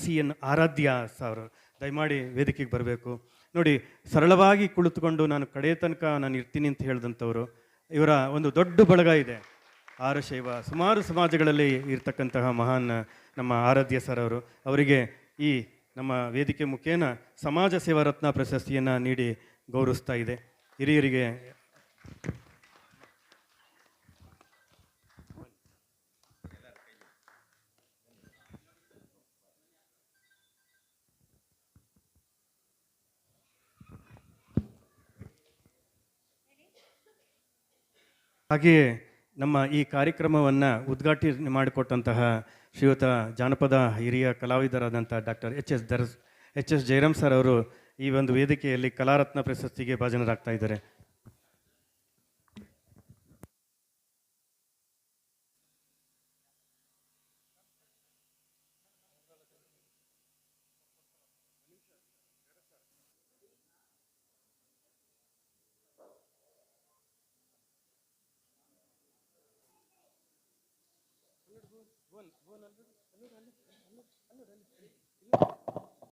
C N ಆರಾಧ್ಯ sir, ದಯಮಾಡಿ ವೇದಿಕೆಗೆ ಬರಬೇಕು. ನೋಡಿ, ಸರಳವಾಗಿ ಕುಳಿತುಕೊಂಡು ನಾನು ಕಡೆಯ ತನಕ ನಾನು ಇರ್ತೀನಿ ಅಂತ ಹೇಳಿದಂಥವ್ರು, ಇವರ ಒಂದು ದೊಡ್ಡ ಬಳಗ ಇದೆ. ಆರಶೈವ, ಸುಮಾರು ಸಮಾಜಗಳಲ್ಲಿ ಇರ್ತಕ್ಕಂತಹ ಮಹಾನ್ ನಮ್ಮ ಆರಾಧ್ಯ ಸರ್ ಅವರು, ಅವರಿಗೆ ಈ ನಮ್ಮ ವೇದಿಕೆ ಮುಖೇನ ಸಮಾಜ ಸೇವಾ ರತ್ನ ಪ್ರಶಸ್ತಿಯನ್ನು ನೀಡಿ ಗೌರವಿಸ್ತಾ ಇದೆ. ಹಿರಿಯರಿಗೆ ಹಾಗೆಯೇ ನಮ್ಮ ಈ ಕಾರ್ಯಕ್ರಮವನ್ನು ಉದ್ಘಾಟನೆ ಮಾಡಿಕೊಟ್ಟಂತಹ ಶ್ರೀಯುತ ಜಾನಪದ ಹಿರಿಯ ಕಲಾವಿದರಾದಂಥ ಡಾಕ್ಟರ್ ಎಚ್ ಎಸ್ ದರ್ಸ್ ಎಚ್ ಎಸ್ ಜಯರಾಮ್ ಸರ್ ಅವರು ಈ ಒಂದು ವೇದಿಕೆಯಲ್ಲಿ ಕಲಾರತ್ನ ಪ್ರಶಸ್ತಿಗೆ ಭಾಜನರಾಗ್ತಾ ಇದ್ದಾರೆ. ಗೋಲ್ ಗೋಲ್ ಅಲ್ರಿ ಅಲ್ರಿ ಅಲ್ರಿ